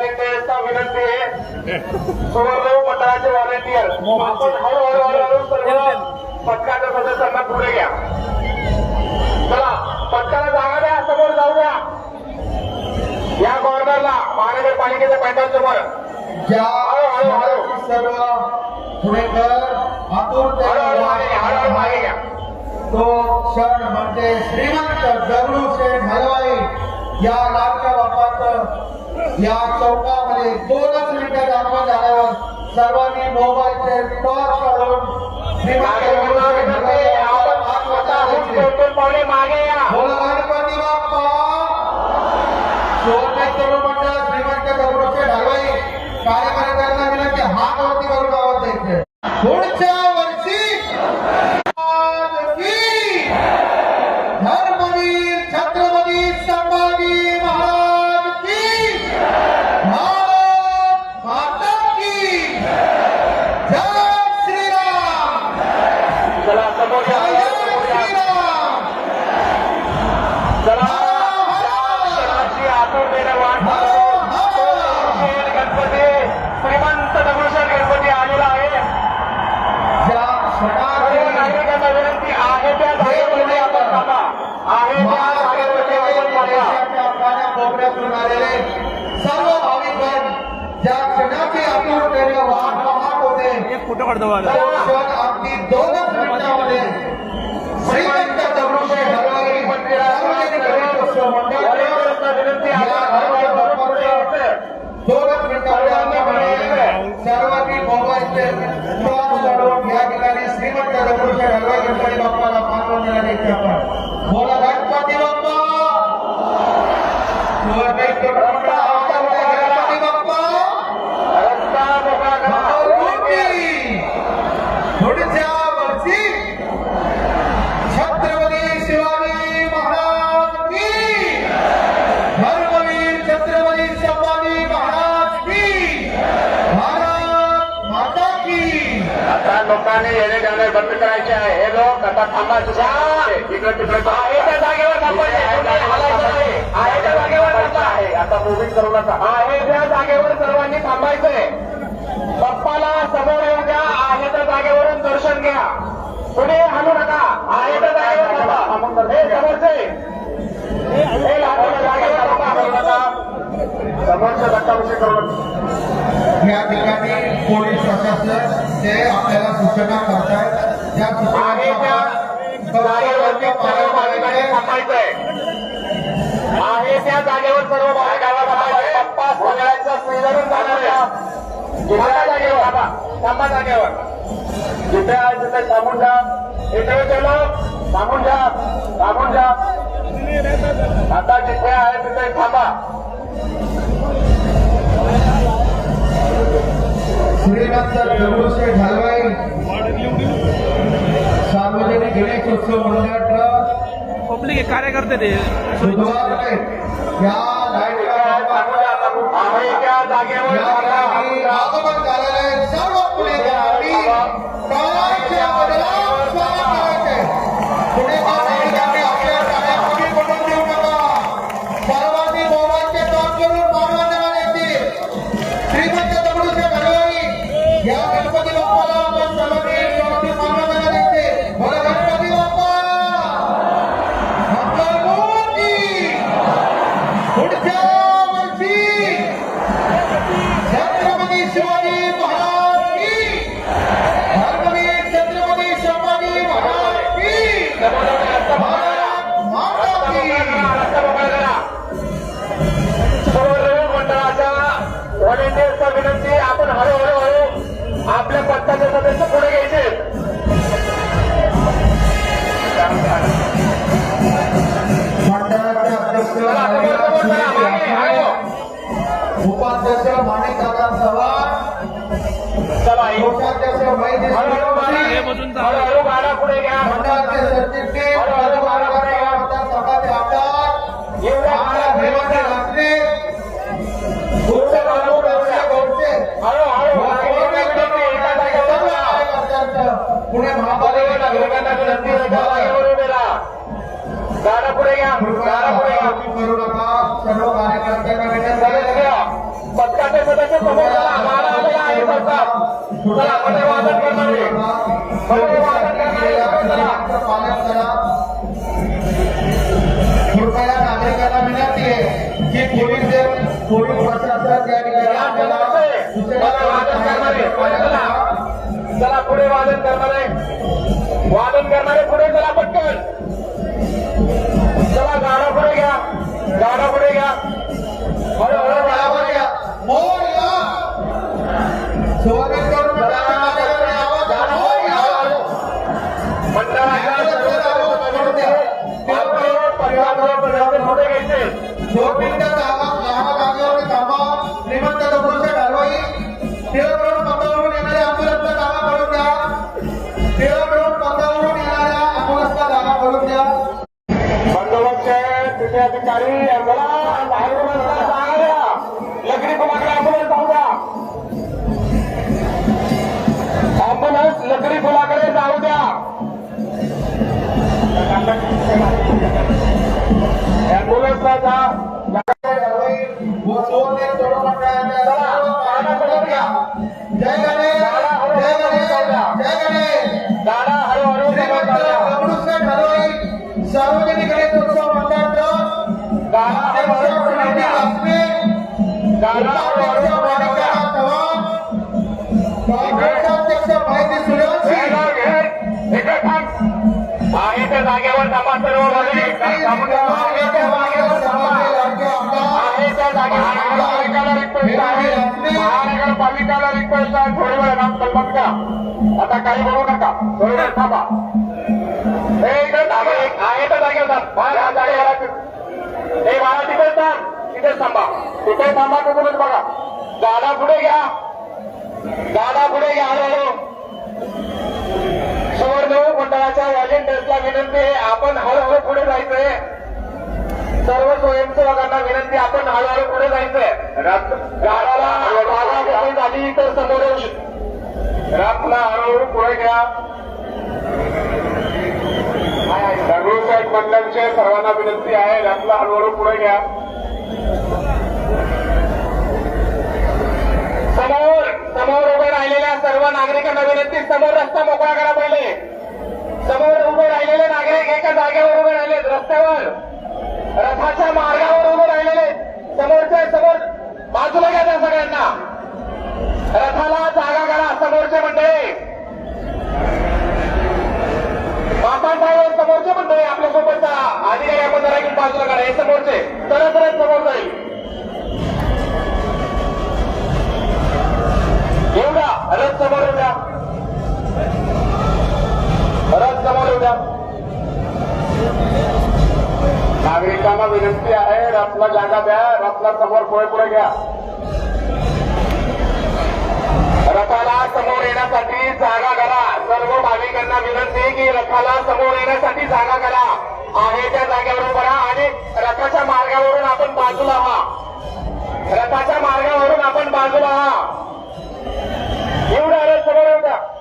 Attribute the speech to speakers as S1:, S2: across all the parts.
S1: व्हॉलेंटियर्सचा विनंती आहे. सुवर्णदेव मंडळाचे व्हॉलेंटियर आपण हळूहळू हळूहळू सर्व पथकाच्या सदस्यांना पुढे घ्या. चला पथकाला जागा द्या समोर जाऊ द्या. या कॉर्नरला महानगरपालिकेच्या पैठण समोर
S2: ज्या
S1: हळू, हळू.
S2: सर्व पुणेकर
S1: हळूहळू मागे घ्या हळूहळू मागे
S2: आतुरतेने
S1: घ्या.
S2: तो क्षण म्हणजे श्रीमंत दगडूशेठ हलवाई या लाडक्या बापाचं या चौकामध्ये दोनच मिनिटं दाखवा झाल्यावर सर्वांनी मोबाईलचे टॉर्च काढून गणपती. श्रीमंत दगडूशेठ
S1: गणपती आलेला आहे.
S2: ज्या
S1: सर्व
S2: क्षणाची
S1: नागरिकांना विनंती आहे त्या जागेवरती आपण थांबा. आहे त्या जागेवरती आपण थांबा.
S2: देशाच्या आपल्या कोपऱ्यातून आलेले सर्व भाविकगण ज्या क्षणाची आतुरतेने वाट पाहत होते.
S3: एक फोटो काढतो
S2: अगदी दोनच मिनिटामध्ये श्रीमंत दगडूशेठ हलवाई सार्वजनिक गणेशोत्सव मंडळाच्या
S1: विनंती
S2: या
S1: आहे
S2: बाप्पाचं दोनच मिनिटामध्ये आपल्याकडे सर्वांनी मोबाईलचे टॉर्च काढून या ठिकाणी श्रीमंत दगडूशेठ हलवाई गणपती बाप्पाला पाठवण्याला द्यायचे आपण बोला गणपती बाप्पा सुवर्णिक गणपती बाप्पा
S1: आता लोकांनी येणे जाणे बंद करायचे आहे. हे लोक आता थांबा इकडे तिकडे आहे त्या जागेवर. आहे. त्या जागेवर आहे. आता मुव्हिंग करू नका. आहे त्या जागेवर सर्वांनी थांबायचंय बाप्पाला समोर येऊ द्या. आहे त्या जागेवरून दर्शन घ्या. पुढे हलू नका. आहे त्या जागेवर थांबा. हे समोरचे. हे जागेवर थांबा. समोरच्या धक्काबुक्की करू नका.
S2: या ठिकाणी पोलीस प्रशासन ते आपल्याला सूचना करतायत. या
S1: सर्व थांबायचंय. आहे त्या जागेवर सर्व भाविकांना थांबायचंय. पप्पा सगळ्यांचा स्वीकारून जाणार थांबा जागेवर थांबा थांबा जागेवर. जिथे आहे तिथे थांबून जा. इथे गेलो थांबून जा थांबून जा. आता जिथे आहे तिथे थांबा.
S2: श्रीमंत दगडूशेठ हलवाई सार्वजनिक गणेशोत्सव मंडळ ट्रस्ट
S3: पब्लिक हे कार्यकर्ते ते
S2: या
S1: जागेवर सदस्य पुढे घ्यायचे.
S2: उपाध्यक्ष माणिक दादा चव्हाण. कोषाध्यक्ष
S1: हळूहळू पुढे घ्या.
S2: मंडळाचे सरचिटणीस करू नका सर्व कार्यकर्त्यांना विनंती
S1: सदस्य
S2: आहे.
S1: समोर चला गाडा आलेला आहे सरकार चला मध्ये वादन करणारे. मध्ये वादन करणारे
S2: पालन करा कृपया नागरिकांना विनंती आहे की पोलीस पोलीस प्रशासन या ठिकाणी आपल्याला
S1: चला. पुढे वादन करणारे. वादन करणारे पुढे चला पटकन.
S2: करून
S1: चला,
S2: नागरिकांना आवाज द्या.
S1: गाडा
S2: मोर
S1: पुढे घ्या,
S2: या.
S1: हळूहळू. मंडळाच्या सर्व त्यामुळे परिवारावर परिवार पुढे घ्यायचे
S2: दोन मिनिटं जागा लहान जागेवर थांबा श्रीमंत
S1: लकडी फुलाकडे जाऊ द्या ॲम्ब्युलन्सला जा.
S2: हलवाई व सोने तोडू मंडळाच्या सर्व पालकांकडून घ्या. जय गणेश जय गणेश
S1: जागेवर थांबा सर्व महानगरपालिकाला रिक्वेस्ट आहे महानगरपालिकाला रिक्वेस्ट आहे थोडी वेळ नाम कल्पत आता काही बोलू नका. थोडी वेळ थांबा. हे इकडे थांबा. आहे त्या जागेवर थांब बाहेर या जागेवर हे बाळा तिथे थांब तिथे थांबा. तिथे थांबा तिथूनच बघा. गाडा पुढे घ्या. गाडा पुढे घ्या हळूहळू. सुवर्ण मंडळाच्या व्हॉलेंटियर्सला विनंती आहे आपण हळूहळू पुढे जायचंय. सर्व स्वयंसेवकांना विनंती आपण हळूहळू पुढे जायचंय. गाडाला जागा मोकळी झाली तर समोर येऊ शकतो. रातला हळूहळू पुढे घ्या. दगडूसाहेब मंडळाचे सर्वांना विनंती आहे रातला हळूहळू पुढे घ्या. समोर समोर उभे राहिलेल्या सर्व नागरिकांना विनंती समोर रस्ता मोकळा करा पहिले. समोर उभे राहिलेले नागरिक एका जागेवर उभे राहिलेत रस्त्यावर. रथाच्या मार्गावर उभे राहिलेले समोरचे समोर बाजूला घ्या त्या सगळ्यांना रथाला जागा करा समोरचे मंडळी बाबासाहेब समोरचे मंडळी आपल्यासोबत अधिकारी आपण जरा घेऊन बाजूला करा हे समोरचे. तरच तरच समोर जाईल. येऊ द्या रथ समोर येऊ द्या. रथ समोर येऊ द्या. नागरिकांना विनंती आहे रथला जागा द्या रथला समोर पुढे पुढे घ्या. रथाला समोर येण्यासाठी जागा करा. सर्व भाविकांना विनंती की रथाला समोर येण्यासाठी जागा करा. आहे त्या जागेवरून बघा आणि रथाच्या मार्गावरून आपण बाजूला व्हा. रथाच्या मार्गावरून आपण बाजूला व्हा. एवढं आलं समोर
S2: होता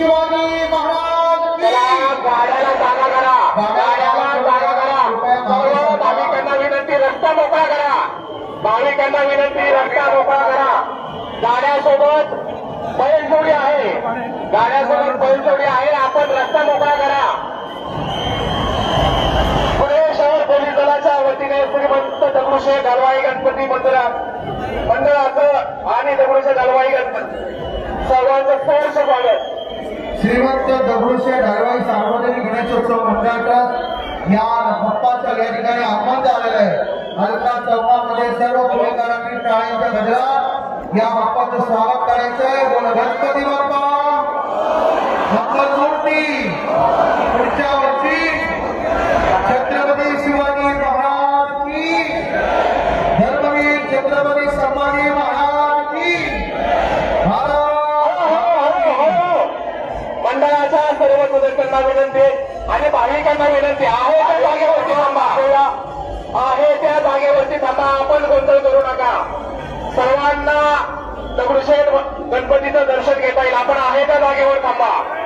S2: शिवाजी महाराज
S1: गाड्याला जागा करा. गाड्याला जागा करा. सर्व भाविकांना विनंती रस्ता मोकळा करा. भाविकांना विनंती रस्ता मोकळा करा. गाड्यासोबत बैलजोडी आहे. गाड्यासोबत बैलजोडी आहे. आपण रस्ता मोकळा करा. पुणे शहर पोलीस दलाच्या वतीने श्रीमंत दगडूशेठ हलवाई गणपती मंदिरात मंडळाचं आणि दगडूशेठ हलवाई गणपती. सर्वांचं सहर्ष स्वागत.
S2: श्रीमंत दगडूशेठ धारवाई सार्वजनिक गणेशोत्सव मंडळाचा या बाप्पाच्या या ठिकाणी आगमन झालेलं आहे. हलका चौकामध्ये सर्व पुणेकरांनी टाळ्यांच्या गजरात या बाप्पाचं स्वागत करायचंय. बोल गणपती बाप्पा! मंगलमूर्ती! पुढच्या वर्षी
S1: सदस्यांना विनंती. आणि भाविकांना विनंती. आहे त्या जागेवरती थांबा. आहे त्या जागेवरती थांबा. आपण गोंधळ करू नका. सर्वांना दगडूशेठ गणपतीचं दर्शन घेता येईल. आपण आहे त्या जागेवर थांबा.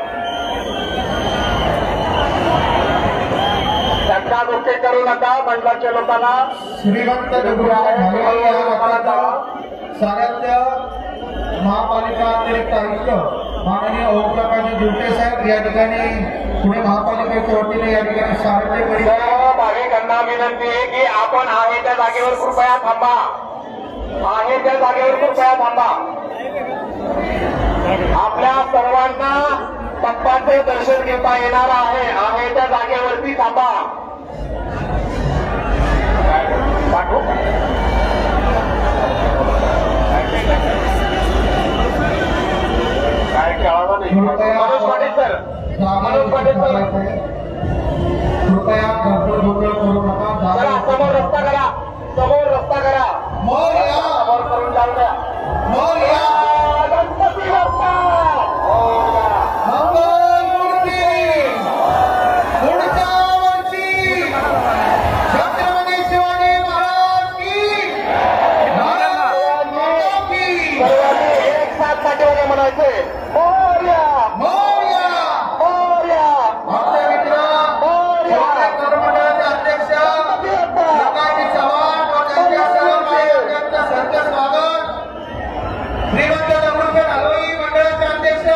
S1: करू नका. मंडळाच्या लोकांना
S2: श्रीमंत दगडूशेठ हलवाई या गटाचा सारथ्य महापालिका आयुक्त माननीय ओमप्रकाश दुर्टे साहेब या ठिकाणी पुणे महापालिकेच्या वतीने या ठिकाणी सारंजे
S1: परिवार भाविकांना विनंती आहे की आपण आहे त्या जागेवर कृपया थांबा. आहे त्या जागेवर कृपया थांबा. आपल्या सर्वांना बाप्पाचे दर्शन घेता येणार आहे. आहे त्या जागेवरती थांबा. पाठवू? मनोज पाटील सर मनोज पाटील सर
S2: कृपया गडबड गोंधळ करू नका
S1: चला
S2: जागा-
S1: समोर रस्ता करा समोर रस्ता करा
S2: मोरया
S1: समोर करून जाऊ द्या
S2: मोरया
S1: गणपती बाप्पा मोरया.
S2: मंगलमूर्ती पुढच्या वर्षी छत्रपती शिवाजी महाराज की भारत माता की
S1: सर्वांनी एक साथ पाठीमागे म्हणायचे मोरया
S2: मोरया
S1: मोरया
S2: आपले मित्र
S1: मोरया
S2: कर्मचाऱ्याचे अध्यक्ष प्रकाशजी चव्हाण व त्यांच्या सर्व कार्यकर्त्यांचं संत स्वागत श्रीमंत दगडूशेठ हलवाई मंडळाचे अध्यक्ष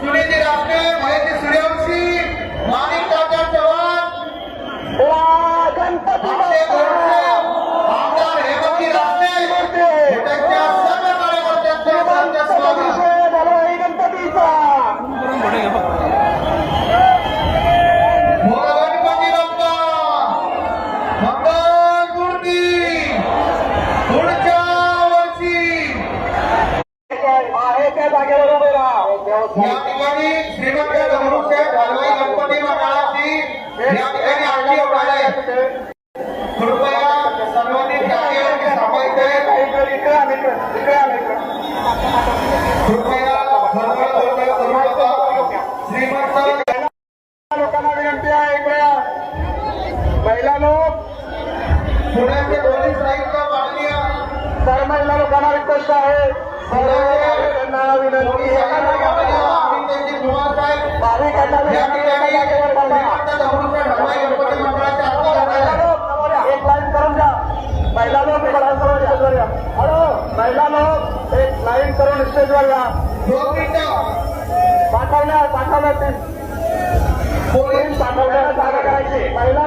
S2: सुनीती राष्ट्रे महेश सूर्यवंशी माणिक काका चव्हाण
S1: वा, गणपती
S2: आपले गोडसे
S1: बाप्पा
S2: आमदार हेमंती राष्ट्रे व त्यांच्या सर्व कार्यकर्त्यांचं संत स्वागत
S1: हलवाई गणपतीचा
S3: पुढे घे फक्त.
S2: मोर गणपती बाप्पा मंगलमूर्ती पुढच्या वर्षी
S1: आहे त्या जागेवर उभे राहा
S2: या ठिकाणी श्रीमंत दगडूशेठ हलवाई गणपती मंडळाची या ठिकाणी आरती होणार आहे कृपया सर्वांनी जागेवर थांबायचे कृपया गडबड गोंधळ करू नका श्रीमंत
S1: लाईन करून स्टेजवर या हॅलो महिला लोक एक लाईन करून स्टेजवर या
S2: दोन मिनिटं
S1: पाठवल्या पाठवल्या ते.
S2: पोलीस
S1: पाठवल्या महिला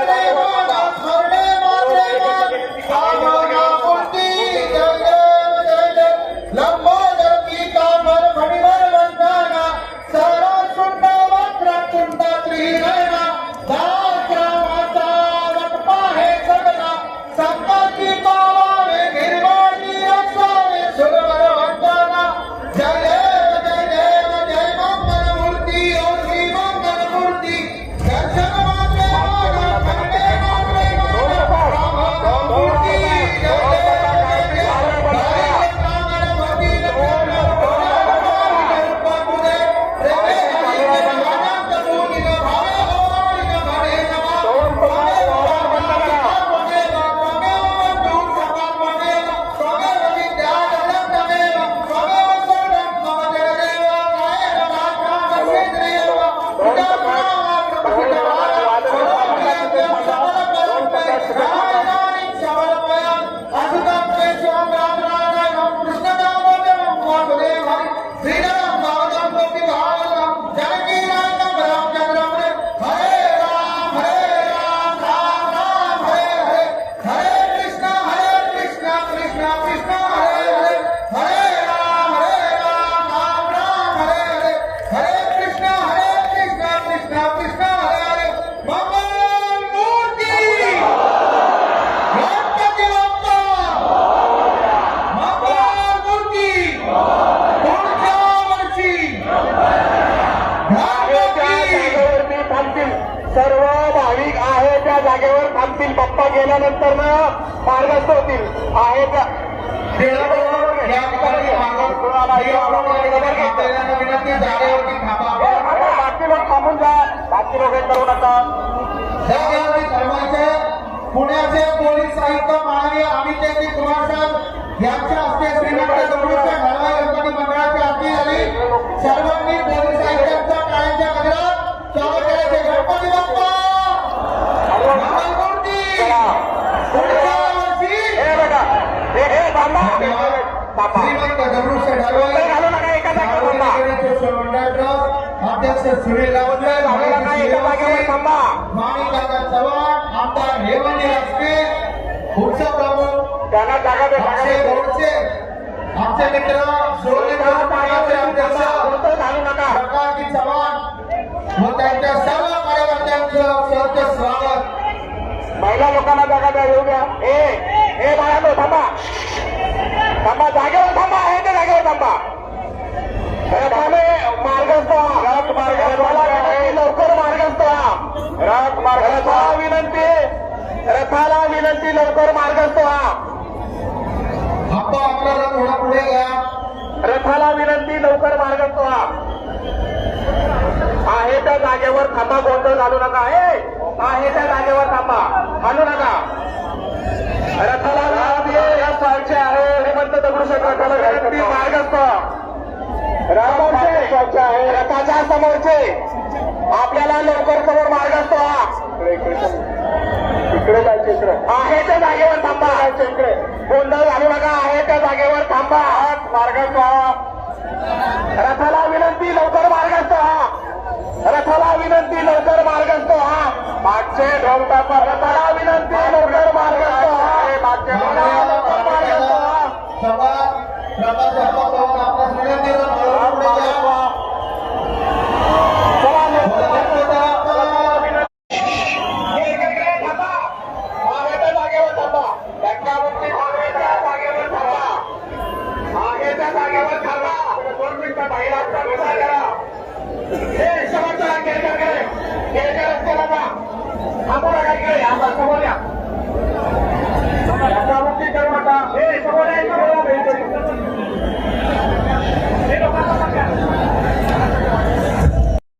S2: आणि
S1: पप्पा गेल्यानंतर ना मार्गस्थ होतील. आहे
S2: का?
S1: बाकी लोक थांबून जा. बाकी लोक हे करू नका.
S2: त्यावेळी पुण्याचे पोलीस आयुक्त माननीय अमित कुमार साहेब यांच्या हस्ते श्रीमंत दगडूशेठ हलवाई गणपती मंडळाची आरती झाली सर्वांनी पोलीस आयुक्तांच्या टाळ्यांच्या गजरात स्वागत करायचे गणपती बाप्पा मंगलमूर्ती पुढच्या वर्षी
S1: हे बघा हे हे थांबा थांबा
S2: श्रीमंत दगडूशेठ हलवाई
S1: घालू नका एका जागेवर थांबा
S2: मंडळाचे अध्यक्ष सुनील
S1: थांबा.
S2: माणिकाका चव्हाण आमदार हेमंत रासके उत्सव प्रमुख
S1: त्यांना जागा
S2: अक्षय
S1: दे.
S2: गोडसे आमचे मित्र सोडले
S1: जागेवर
S2: अध्यक्ष प्रकाशजी चव्हाण. व त्यांच्या सर्व कार्यकर्त्यांचं सहर्ष स्वागत.
S1: महिला लोकांना जागा द्या येऊ द्या. ए ए बाळांनो थांबा. थांबा जागेवर थांबा. आहे त्या जागेवर थांबा. मार्गस्थ. लवकर. रथ मार्ग रथाला विनंती. रथाला विनंती लवकर मार्गस्थ.
S2: आप्पा आपल्याला थोडा पुढे घ्या
S1: रथाला विनंती लवकर मार्गस्थ. व्हा आहे त्या जागेवर थांबा गोंधळ घालू नका. आहे त्या जागेवर थांबा. घालू नका रथाला विनंती या सारखे आहे हेमंत दगडूशेठ रथाला विनंती मार्गस्थ रथाचे रथाच्या समोरचे आपल्याला लवकर समोर मार्गस्थ व्हा इकडे जायचं इकडे आहे त्या जागेवर थांबा इकडे गोंधळ घालू नका आहे त्या जागेवर थांबा मार्गस्थ व्हा रथाला विनंती लवकर मार्गस्थ व्हा रथाला विनंती लवकर मार्गस्थ व्हा मागचे ढोल टाका रथाला विनंती लवकर मार्गस्थ व्हा मागचे ढोल लवकर मार्गस्थ व्हा
S2: सभा